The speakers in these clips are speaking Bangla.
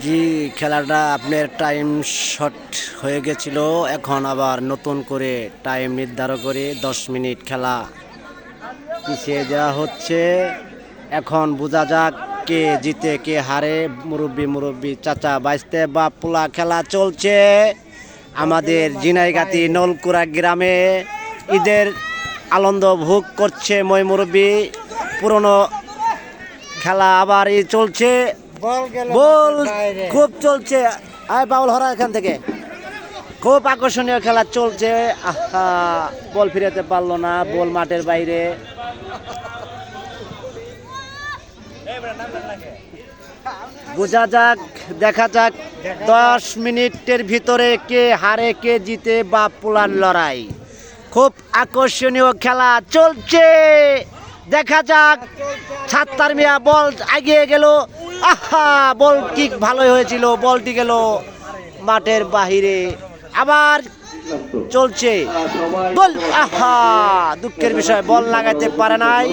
জি, খেলাটা আপনার টাইম শর্ট হয়ে গেছিল। এখন আবার নতুন করে টাইম নির্ধারণ করে দশ মিনিট খেলা পিছিয়ে দেওয়া হচ্ছে। এখন বোঝা যাক কে জিতে, কে হারে। মুরব্বী মুরব্বী, চাচা বাইসতে বা পোলা খেলা চলছে। আমাদের জিনাইগাতি নলকুড়া গ্রামে ঈদের আনন্দ ভোগ করছে মই মুরব্বী। পুরনো খেলা আবার চলছে। বল। খুব চলছে। আয় বাউল হরা এখান থেকে। খুব আকর্ষণীয় খেলা চলছে। আহা বল ফিরাতে পারল না বল মাঠের বাইরে। বোঝা যাক দেখা যাক দশ মিনিটের ভিতরে কে হারে কে জিতে বা পুলান লড়াই। খুব আকর্ষণীয় খেলা চলছে। দেখা যাক ছাত্তার মিয়া বল এগিয়ে গেল। আহা, বল কিক ভালোই হয়েছিল, বলটি গেল মাঠের বাহিরে। আবার চলছে। বল, আহা, দুঃখের বিষয়, বল লাগাইতে পারে নাই।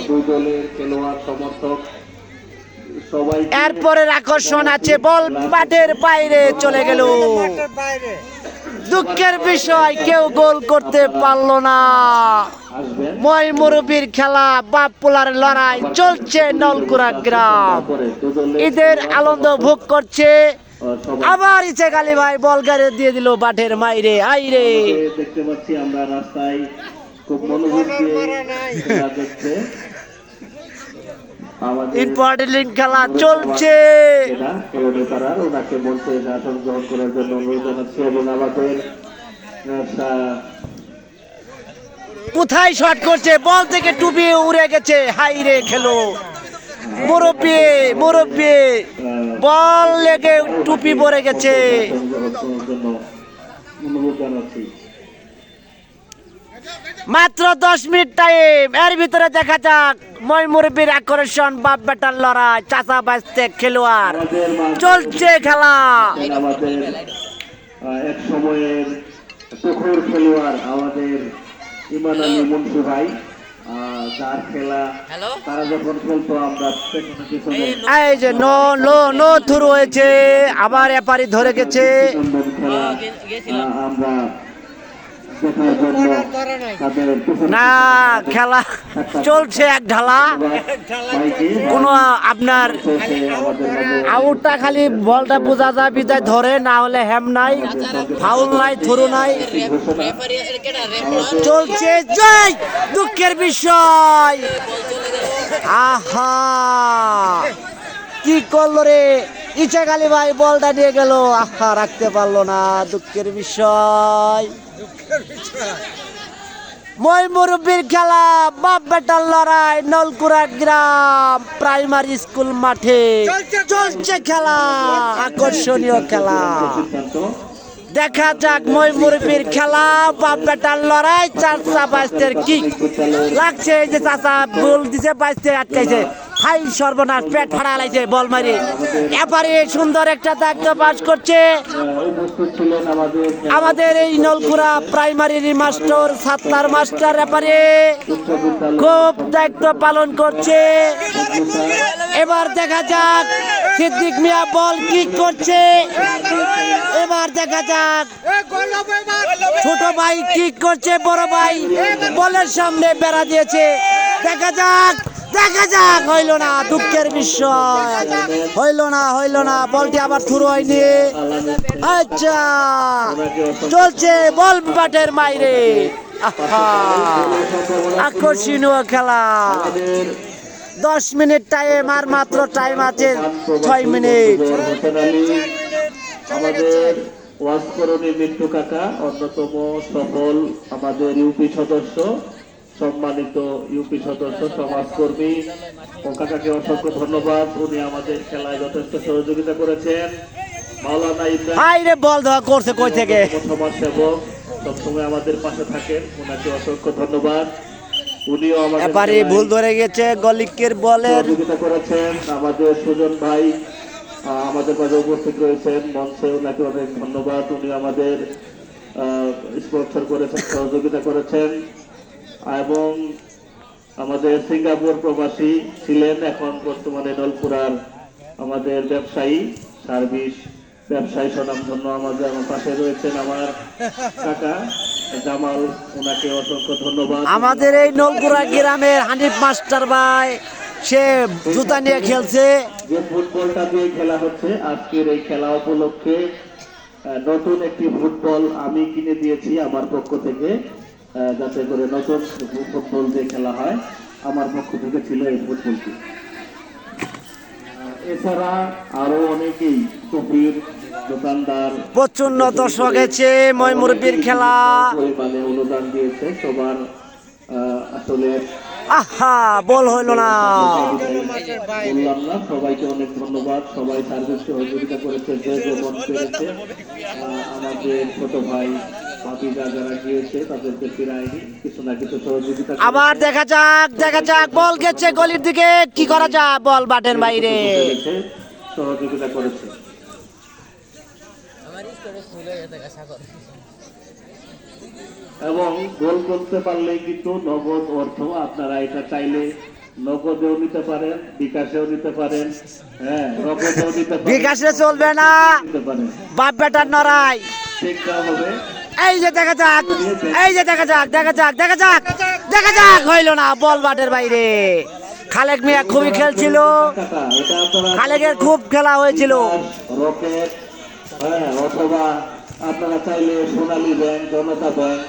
এরপরের আকর্ষণ আছে, বল মাঠের বাইরে চলে গেল। দুঃখের বিষয়, কেউ গোল করতে পারল না। মই মুরব্বীর খেলা, বাপ পোলার লড়াই, চলছে নলকুড়া গ্রাম। ঈদের আনন্দ ভোগ করছে। আবার ইচ্ছে গালি ভাই, বল গাড়ি দিয়ে দিল বাঠের মাইরে, আইরে। দেখতে পাচ্ছি আমরা রাস্তায় খুব দিয়ে নাই। খেলা দেখছে আমাদের ইম্পর্টেন্ট খেলা চলছে। এটা খেলোয়াড় তারা ওনাকে মঞ্চে আসন গ্রহণ করার জন্য অনুরোধ জানাচ্ছি এবং আমাদের কোথায় শট করছে? বল থেকে টুপি উড়ে গেছে। হাই রে খেলো। মুরব্বী মুরব্বী বল লেগে টুপি পরে গেছে। অনুরোধ জানাচ্ছি। মাত্র দশ মিনিট টাইম এর ভিতরে দেখা যাক মই মুরব্বীর আকর্ষণ বাপ বেটার লড়াই চাচা বাঁচতে খেলোয়াড়। চলছে খেলা। এক সময়ের প্রখর খেলোয়াড় আমাদের ইমান আলী মুন্সি ভাই যার খেলা তারা যখন খেলতো আমরা এই যে নো নো নো থ্রু হয়েছে আবার এপারি ধরে গেছে। আমরা দেখার জন্য ধরে নাই তাদের পেছনে না, খেলা চলছে এক ঢালা। কোনো আপনার আউটটা খালি বলটা বোঝা যায়, বিদায় ধরে, না হলে হ্যাম নাই, ফাউল নাই, থ্রু নাই। চলছে জয়, দুঃখের বিষয়। আহা, কি করল রে? ইচ্ছা খালি ভাই বলটা নিয়ে গেল, আহা, রাখতে পারল না, দুঃখের বিষয়। মই মুরব্বীর খেলা বাপ বেটার লড়াই নলকুড়া গ্রাম প্রাইমারি স্কুল মাঠে। চলছে খেলা আকর্ষণীয় খেলা। দেখা যাক মই মুরব্বীর খেলা বাপ বেটার লড়াই চারটা বাইস্তের কি লাগছে এই যে চাচা বল দিছে বাইস্তে আটকাইছে। হাই সর্বনাশ, পেট ফাড়া লাইছে বল মারি। এবারে সুন্দর একটা দায়িত্ব পাস করছে। আমাদের এই নলকুড়া প্রাইমারির মাস্টার সাতটার মাস্টার বিদ্যালয় খুব দায়িত্ব পালন করছে। এবার দেখা যাক, সিদ্দিক মিয়া বল কি করছে। এবার দেখা যাক, ছোট ভাই কি করছে, বড় ভাই বলের সামনে বেড়া দিয়েছে। দেখা যাক দেখা যাক, হইল না, দুঃখের বিষয়। হইল না হইল না, বলটি আবার থুরু হয়নি। আচ্ছা চলছে বল বাটের মাইরে। আকর্ষণীয় খেলা। দশ মিনিট টাইম আর মাত্র টাইম আছে, ছয় মিনিট। আমাদের ওয়াসকরণী মিন্টু কাকা, অন্যতম সফল আমাদের ইউপি সদস্য। সম্মানিত ইউপি সদস্য সমাজকর্মী ও কাকাকে অসংখ্য ধন্যবাদ। উনি আমাদের খেলায় যথেষ্ট সহযোগিতা করেছেন। মাওলানা ইব্রাহিম বল ধোয়া করছে কই থেকে? সবসময় আমাদের পাশে থাকেন। ওনাকে অসংখ্য ধন্যবাদ। উনিও আমাদের ভুল ধরে গেছে গলিকের বলের। সহযোগিতা করেছেন। আমাদের সুজন ভাই আমাদের মাঝে উপস্থিত রয়েছেন। মঞ্চে ওনাকে অনেক ধন্যবাদ। উনি আমাদের স্পন্সর করেছেন সহযোগিতা করেছেন। এবং আমাদের সিঙ্গাপুর প্রবাসী ছিলেন এখন বর্তমানে নলপুরার আমাদের ব্যবসায়ী সার্ভিস ব্যবসায়ী স্বনামধন্য আমাদের আমার পাশে রয়েছেন আমার কাকা জামাল। ওনাকে অসংখ্য ধন্যবাদ। আমাদের এই নলগুড়া গ্রামের হানিফ মাস্টার ভাই সে জুতা নিয়ে খেলছে। যে ফুটবলটা দিয়ে খেলা হচ্ছে আজকের এই খেলা উপলক্ষে নতুন একটি ফুটবল আমি কিনে দিয়েছি আমার পক্ষ থেকে। যাতে করে নতুন ফুটবল দিয়ে খেলা হয়। আমার পক্ষ থেকে ছিল এই ফুটবলটি। এছাড়া আরও অনেকেই কবির দোকানদার প্রচণ্ড দর্শক হয়েছে ময়মুরবির খেলা। পরিমাণে অনুদান দিয়েছে সবার আসলে আহা বল হইল না। বললাম না সবাইকে অনেক ধন্যবাদ। সবাই সার্ভিস সহযোগিতা করেছে যে যেমন পেরেছে। আমাদের ছোট ভাই আবার দেখা যাক দেখা যাক বল গেছে গলির দিকে। কি করা যায়? বল বাটের বাইরে। সহযোগিতা করেছে। এবং গোল করতে পারলে কিন্তু নগদ অর্থ আপনারা এটা চাইলে নগদেও নিতে পারেন বিকাশেও নিতে পারেন হ্যাঁ নগদেও নিতে পারেন। বিকাশে চলবে না। বাপ বেটার নড়াই। দেওয়া হবে। এই যে দেখা যাক এই যে দেখা যাক দেখা যাক দেখা যাক দেখা যাক হইল না বল বাটের বাইরে। খালেক মিয়া খুবই খেলছিল। খালেকের খুব খেলা হয়েছিল। হ্যাঁ অথবা আপনারা চাইলে সোনালী ব্যাংক জনতা ব্যাংক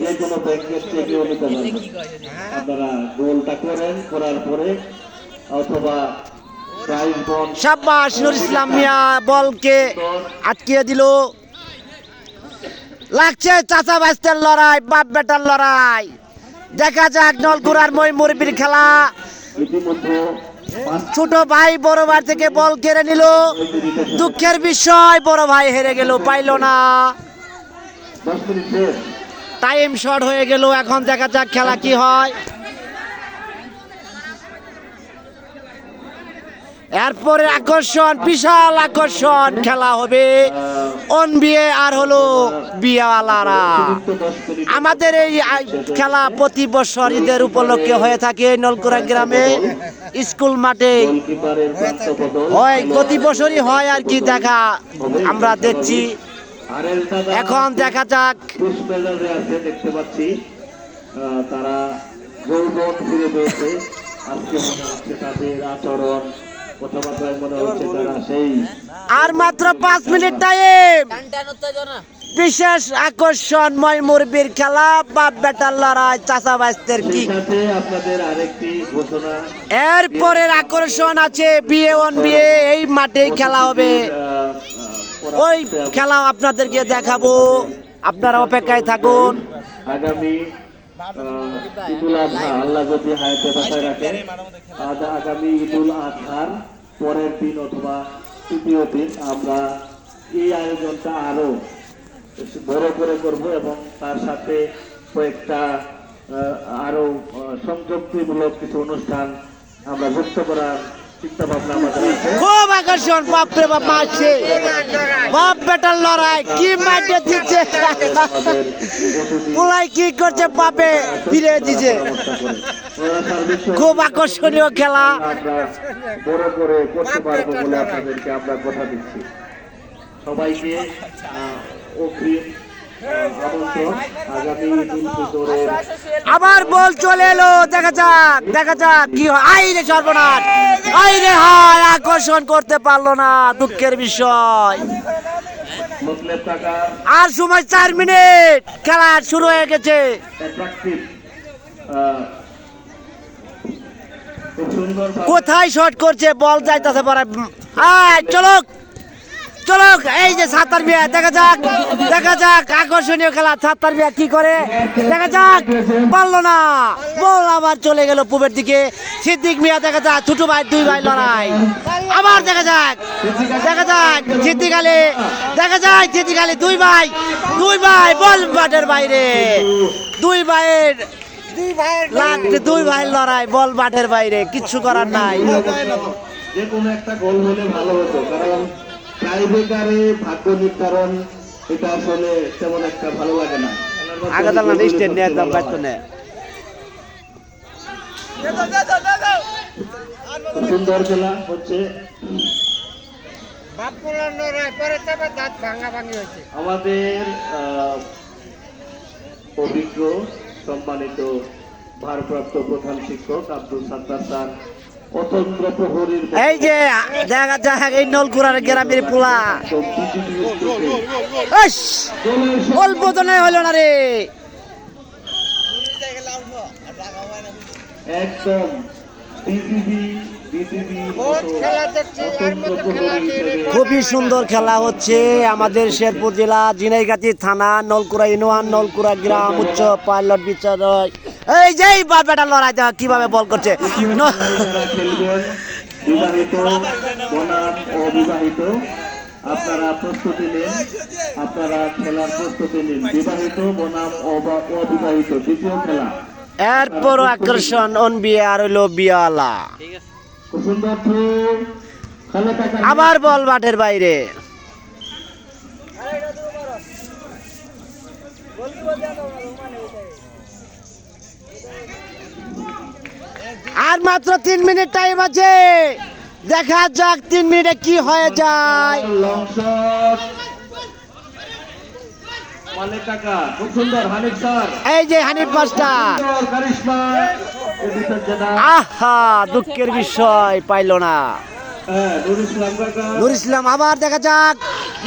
যে কোনো ব্যাংকের নিতে আপনারা গোলটা করেন করার পরে অথবা নুর ইসলাম মিয়া বলকে আটকিয়ে দিল। লাগছে চাচা বাস্তের লড়াই বাপ বেটার লড়াই। দেখা যাক নলকুড়ার মই মুরবির খেলা। ছোট ভাই বড় ভাই থেকে বল কেড়ে নিল। দুঃখের বিষয় বড় ভাই হেরে গেল পাইল না। টাইম শর্ট হয়ে গেল এখন দেখা যাক খেলা কি হয়। এরপরে আকর্ষণ, বিশাল আকর্ষণ খেলা হবে। অন বিয়ে আর হলো বিয়াওয়ালারা। আমাদের এই খেলা প্রতি বছর ঈদের উপলক্ষে হয়ে থাকে নলকুড়া গ্রামে। স্কুল মাঠে। হয়, প্রতি বছরই হয় আর কি দেখা আমরা দেখছি। এখন দেখা যাক। তারা ফিরে পেয়েছে আজকে তাদের আচরণ আর মাত্র পাঁচ মিনিট টাইম বিশেষ আকর্ষণ ময়মুরবির খেলা বাপ বেটার লড়াই চাচা বাইস্তের কি এরপরের আকর্ষণ আছে বিয়ে ওয়ান বিয়ে এই মাঠেই খেলা হবে। ওই খেলা আপনাদেরকে দেখাবো। আপনারা অপেক্ষায় থাকুন। আগামী ঈদুল আজহা আল্লাহ যদি হায়াতে বাসায় রাখে আজ আগামী ঈদুল আজহার পরের দিন অথবা তৃতীয় দিন আমরা এই আয়োজনটা আরও বড় করে করব এবং তার সাথে কয়েকটা আরও সংযুক্তিমূলক কিছু অনুষ্ঠান আমরা যুক্ত করার খুব আকর্ষণ বাপরে বাপ মারছে বাপ বেটার লড়াই কি মাঠে দিচ্ছে? পুলাই কি করছে বাপে? ফিরে সার্ভিস খুব আকর্ষণীয় খেলা। বড় করে করতে পারব বলে আপনাদেরকে আমরা কথা দিচ্ছি। সবাইকে অগ্রিম আবার বল চলে এলো, দেখা যাক দেখা যাক কি হয়। আই রে সর্বনাশ আই রে হায়, আকর্ষণ করতে পারল না দুঃখের বিষয়। আর সময় চার মিনিট, খেলা শুরু হয়ে গেছে। কোথায় শট করছে? বল যাইতেছে পরে। আয় চলো চলো এই যে সাতার বিয়া দেখা যাক দেখা যাক, আকর্ষণীয় খেলা সাতার বিয়া কি করে? দেখা যাক, পারল না। বল আবার চলে গেল পূবের দিকে। সিদ্দিক মিয়া, দেখা যাক, ছোট ভাই, দুই ভাই লড়াই। আবার দেখা যাক দেখা যাক, সিদ্দিক আলী, দেখা যায় সিদ্দিক আলী, দুই ভাই দুই ভাই, বল বাটের বাইরে। দুই ভাইয়ের দুই ভাই লড়াই, বল মাঠের বাইরে, কিচ্ছু করার নাই। যে কোনো একটা গোল হলে ভালো হতো, কারণ টাইব্রেকারে ভাগ্য নির্ধারণ এটা আসলে তেমন একটা ভালো লাগে না। আগে না স্টেট নিয়ে একদম ব্যস্ত নেই সুন্দর খেলা হচ্ছে। বাপুলার নড়াই পরে তবে দাঁত ভাঙা ভাঙি হয়েছে আমাদের আহ, অভিজ্ঞ সম্মানিত ভারপ্রাপ্ত প্রধান শিক্ষক আব্দুল সাত্তার স্যার। এই যে দেখা যাক এই নলকুড়ার গ্রামের পোলা। অল্প তো নয় হলো না রে। একদম নেই খুবই সুন্দর খেলা হচ্ছে আমাদের শেরপুর জেলা জিনাইগাতি থানা নলকুড়া ইউনিয়ন নলকুড়া গ্রাম উচ্চ পাইলট বিচারক। এই যে এই বাপ বেটা লড়াই দেওয়া কীভাবে বল করছে। বিবাহিত বনাম অবিবাহিত আপনারা প্রস্তুতি নিন আপনারা খেলার প্রস্তুতি নিন। বিবাহিত বনাম অবিবাহিত দ্বিতীয় খেলা। এরপর আকর্ষণ অন বিয়ে আর হইল বিয়ালা। আবার বল মাঠের বাইরে। আর মাত্র তিন মিনিট টাইম আছে। দেখা যাক তিন মিনিটে কি হয়ে যায়। এই যে হানিফ মাস্টার। আহা দুঃখের বিষয় পাইল না। হ্যাঁ নুর ইসলাম আবার দেখা যাক।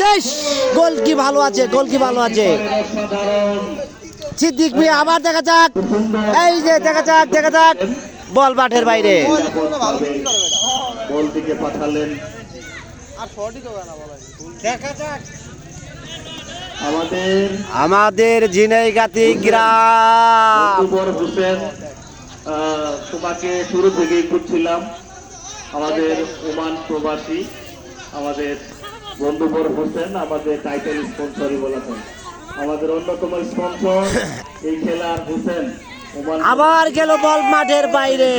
দেশ গোল কি ভালো আছে গোল কি ভালো আছে। সিদ্দিক আবার দেখা যাক। এই যে দেখা যাক দেখা যাক। বল মাঠের বাইরে। বল দিকে পাঠালেন আমাদের আমাদের ঝিনাইগাতি গ্রাম। হোসেন তোমাকে শুরু থেকেই খুঁজছিলাম। আমাদের ওমান প্রবাসী আমাদের বন্ধুবর হোসেন আমাদের টাইটেল স্পন্সরই বলা হয়। আমাদের অন্যতম স্পন্সর এই খেলার হোসেন। আবার গেল বল মাঠের বাইরে।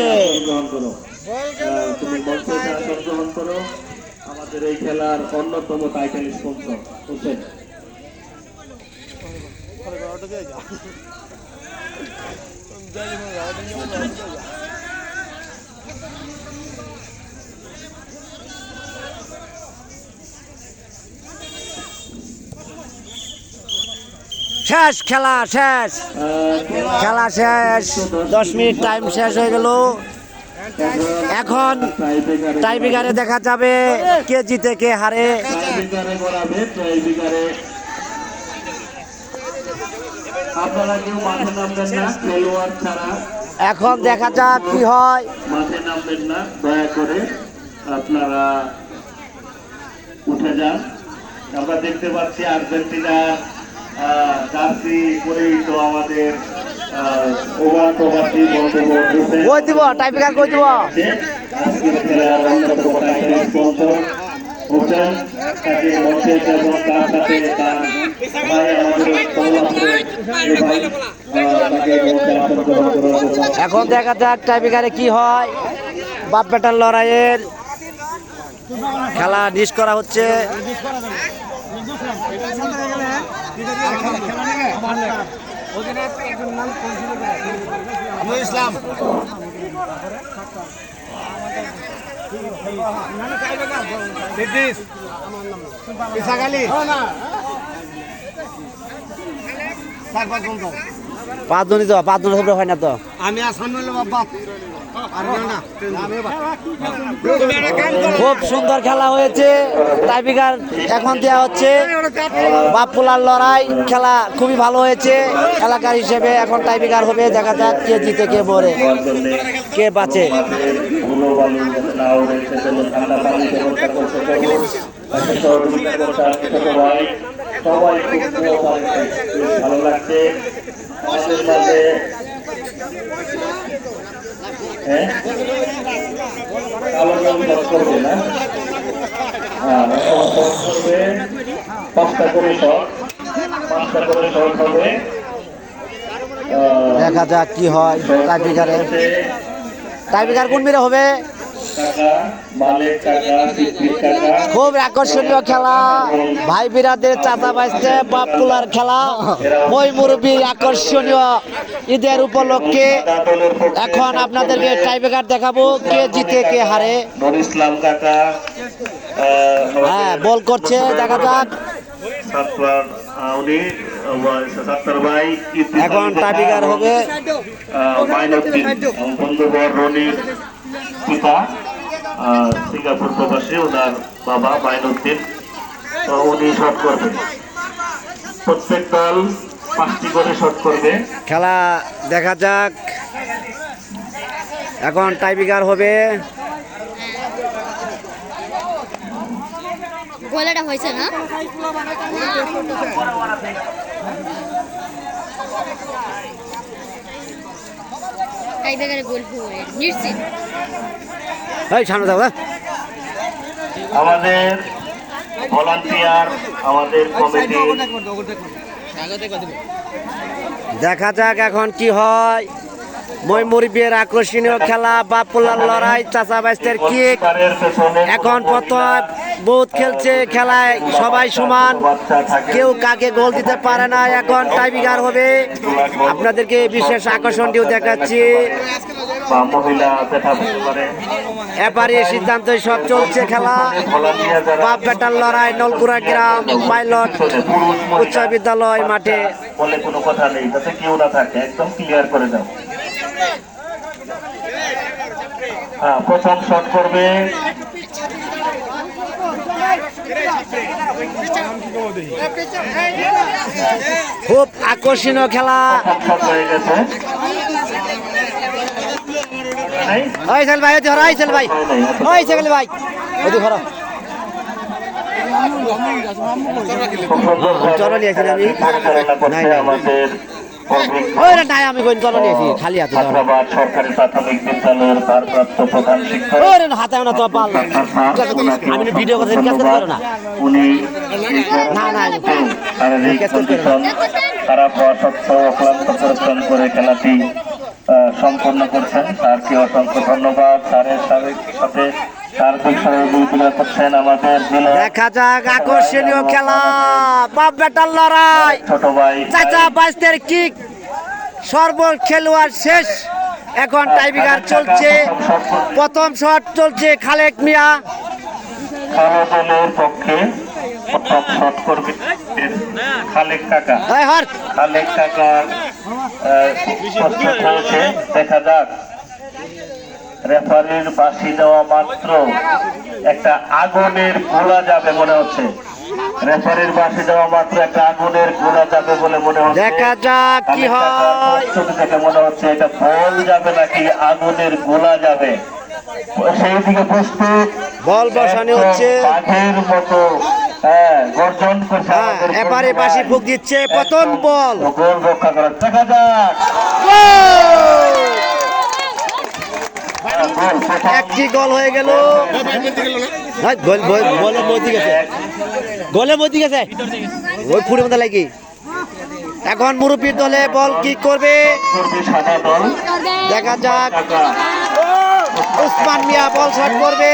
আমাদের এই খেলার অন্যতম টাইটেল স্পন্সর হোসেন শেষ, খেলা শেষ। খেলা শেষ, দশ মিনিট টাইম শেষ হয়ে গেল। এখন টাইব্রেকারে দেখা যাবে কে জিতে, কে হারে। এখন দেখা যাক কি হয়। মাঠে নামবেন না দয়া করে আপনারা উঠে যান। আমরা দেখতে পাচ্ছি আর্জেন্টিনা তো আমাদের প্রবাসী দিব? টাইব্রেকার কই দিব? আজকের খেলার অন্যতম টাইটেল স্পন্সর। হোসেন তাকে মঞ্চে এবং তার সাথে তার ভাই আমাদের সংলাপে এই ভাই আহ, তাকে মঞ্চে আসন গ্রহণ করার জন্য এখন দেখা যাক টাইপিকারে কি হয়। বাপ বেটার লড়াইয়ের খেলা ডিস করা হচ্ছে। পাঁচ জনই তো পাঁচ হয় না তো? আমি আসাম বাবা খুব সুন্দর খেলা হয়েছে। টাইব্রেকার এখন দেওয়া হচ্ছে। বাপুলার লড়াই খেলা খুবই ভালো হয়েছে। এলাকার হিসেবে এখন টাইব্রেকার হবে। দেখা যাক কে জিতে, কে মরে, কে বাঁচে। সবাই ভালো লাগছে হ্যাঁ? কালো রং করবে না। এখন শট করবে পাঁচটা করে শট। পাঁচটা করে শট হবে। দেখা যাক কি হয়। টাইব্রেকারে। হচ্ছে টাইব্রেকার কোন মেরে হবে? খুব আকর্ষণীয় খেলা। ভাই বিরাদের চাচা বাইসতে বাপ তোলার খেলা। মই মুরব্বীর আকর্ষণীয় ঈদের উপলক্ষে। এখন আপনাদেরকে টাইব্রেকার দেখাবো কে জিতে কে হারে। ইসলাম কাকা হ্যাঁ বল করছে দেখা যাক। এখন টাইব্রেকার হবে। মাইনুদ্দিন বন্ধুবর রনির পিতা। সিঙ্গাপুর প্রবাসী ওনার বাবা মাইনুদ্দিন। তো উনি শট করবেন প্রত্যেক দল পাঁচটি করে শট করবে। খেলা দেখা যাক। এখন টাইব্রেকার হবে। গোলাটা হয়েছে না? গোল হয়ে নিশ্চিত। এই সামনে যাও। আমাদের ভলান্টিয়ার আমাদের কমিটি। দেখা যাক এখন কি হয়। মই মুরব্বীর আকর্ষণীয় খেলা বাপুলার লড়াই চাচা বাইস্তের কিক এখন প্রথম বহুত খেলছে, খেলায় সবাই সমান। কেউ কাকে গোল দিতে পারে না, এখন টাইবিগার হবে। আপনাদেরকে বিশেষ আকর্ষণটিও দেখাচ্ছি। এবারে সিদ্ধান্ত সব চলছে খেলা। বাপ বেটার লড়াই, নলকুড়া গ্রাম পাইলট, উচ্চ বিদ্যালয় মাঠে। কোনো কথা নেই যাতে কেউ না থাকে, একদম ক্লিয়ার করে দাও। হ্যাঁ প্রথম শট করবে। খুব আকর্ষণীয় খেলা। ওই ভাই ওই ধরো ওই ভাই। ওই ছেলে ভাই। ওই ধরো। চলো নিয়ে আমি। নাই, নাই। নাই আমি কোন চলো নিয়েছি খালি হাতে ধরো সরকারি প্রাথমিক বিদ্যালয়ের ভারপ্রাপ্ত প্রধান শিক্ষক। ওই হাতে না তো পাল। আমি ভিডিও করতে ক্যাচ করতে না। উনি না, না, করতে অক্লান্ত পরিশ্রম করে খেলাটি সম্পন্ন করছেন। স্যারকে অসংখ্য ধন্যবাদ। স্যারের সাথে দেখা যাক আকর্ষণীয় খেলা। বাপ বেটার লড়াই। ছোট ভাই চাচা বাইস্তের কিক। সর্ব খেলোয়াড় শেষ। এখন টাইবিগার চলছে। প্রথম শট চলছে খালেক মিয়া। পক্ষে প্রথম শট করবে খালেক কাকা। খালেক কাকার আহ, প্রস্তুত হয়েছে দেখা যাক। রেফারির বাসি দেওয়া মাত্র একটা আগুনের গোলা যাবে মনে হচ্ছে। রেফারির বাসি দেওয়া মাত্র একটা আগুনের গোলা যাবে বলে মনে হচ্ছে। দেখা যাক কি হয়। থেকে মনে হচ্ছে এটা বল যাবে নাকি আগুনের গোলা যাবে। সেই দিকে প্রস্তুত। বল বসানো হচ্ছে। একদম মতো হ্যাঁ গর্জন করছে হ্যাঁ এবারে। বাসি ফুক দিচ্ছে প্রথম বল। গোল রক্ষা করা। দেখা যাক। একটি গোল হয়ে গেল। গোল মতি গেছে গোলে মতি গেছে ওই ফুড়ে মতো লাগি। এখন মুরব্বীর দলে বল কি করবে? দেখা যাক। উসমান মিয়া বল শট করবে।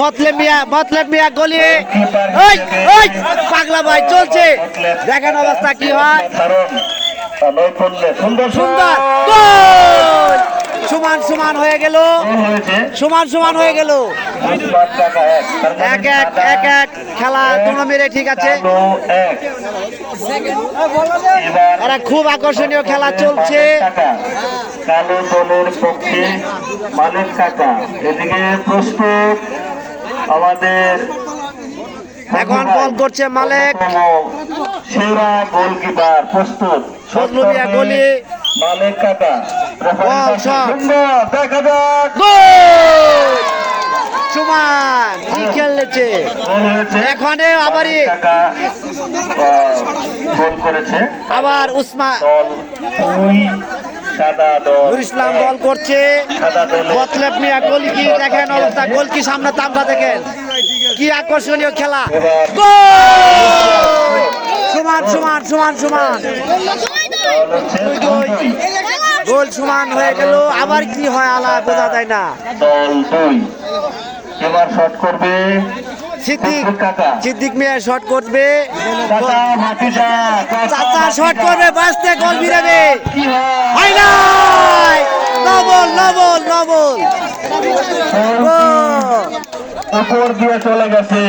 মতলেব মিয়া মতলেব মিয়া গলিয়ে পাগলা ভাই চলছে। দেখেন অবস্থা কি হয়। সুন্দর সুন্দর। সমান সমান হয়ে গেল। সমান সমান হয়ে গেল। এক এক এক এক খেলা দুটো মেরে ঠিক আছে। এরা খুব আকর্ষণীয় খেলা চলছে। কালো দলের পক্ষে মালিক কাকা এদিকে প্রস্তুত আমাদের এখন বল করছে মালেক। সেরা গোলকিপার প্রস্তুত। মিয়া গলি। মালিক কাকা। Ball shot. দেখা যাক। গোল সমান কি খেলেছে? এখানে আবারই গোল করেছে। আবার উসমান ইসলাম বল করছে। দল মিয়া গোল কি দেখেন অবস্থা। গোল কি সামনে তামটা দেখেন। কি আকর্ষণীয় খেলা। গোল সমান সমান সমান সমান। দল। গোল সমান হয়ে গেল। আবার কি হয় আলা বোঝা যায় না। দল দুই। এবার শট করবে সিদ্দিক সিদ্দিক মিয়া শট করবে। চাচা শট করবে বাঁচতে গোল বিরাবে। কি নাই নবল নবল নবল। উপর দিয়ে চলে গেছে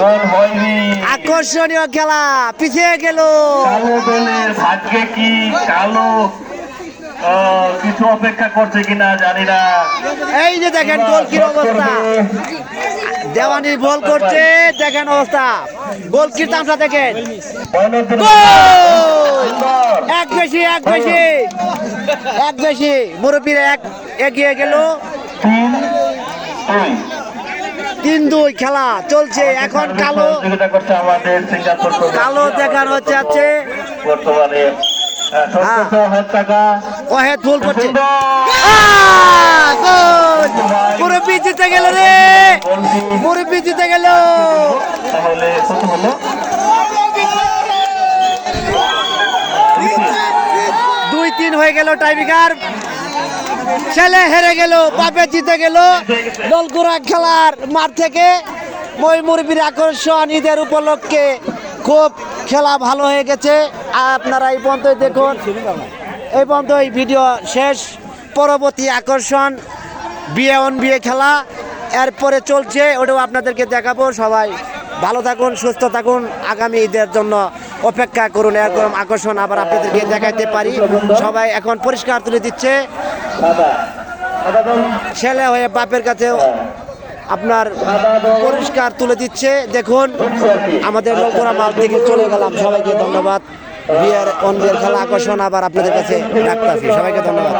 গোল হয়নি। আকর্ষণীয় খেলা পিছিয়ে গেল। কালো দলের ভাগ্যে কি কালো? কিছু অপেক্ষা করছে কিনা জানি না। এই যে দেখেন গোলকির অবস্থা। দেওয়ানি বল করছে দেখেন অবস্থা। গোলকির তামসা দেখেন। গোল! এক বেশি এক বেশি। এক বেশি। মুরব্বীরা এক এগিয়ে গেল। তিন দুই। খেলা চলছে। এখন কালো। কালো দেখানো হচ্ছে বর্তমানে হাজার টাকা করছে! মুরব্বী জিতে গেল রে। মুরব্বী জিতে গেল। দুই তিন হয়ে গেল টাইমিকার ছেলে হেরে গেল বাপে জিতে গেল। দলগুড়া খেলার মাঠ থেকে মই মুরবির আকর্ষণ ঈদের উপলক্ষে খুব খেলা ভালো হয়ে গেছে। আপনারা এই পর্যন্ত দেখুন। এই পর্যন্ত এই ভিডিও শেষ। পরবর্তী আকর্ষণ বিয়ে অন বিয়ে খেলা। এরপরে চলছে ওটাও আপনাদেরকে দেখাবো। সবাই ভালো থাকুন সুস্থ থাকুন। আগামী ঈদের জন্য অপেক্ষা করুন। এরকম আকর্ষণ আবার আপনাদেরকে দেখাইতে পারি। সবাই এখন পরিষ্কার তুলে দিচ্ছে। ছেলে হয়ে বাপের কাছে আপনার পরিষ্কার তুলে দিচ্ছে। দেখুন, আমাদের লোকরা মাঠ থেকে চলে গেলাম। সবাইকে ধন্যবাদ। বিয়ের অন খেলা আকর্ষণ আবার আপনাদের কাছে ডাক্তার সবাইকে ধন্যবাদ।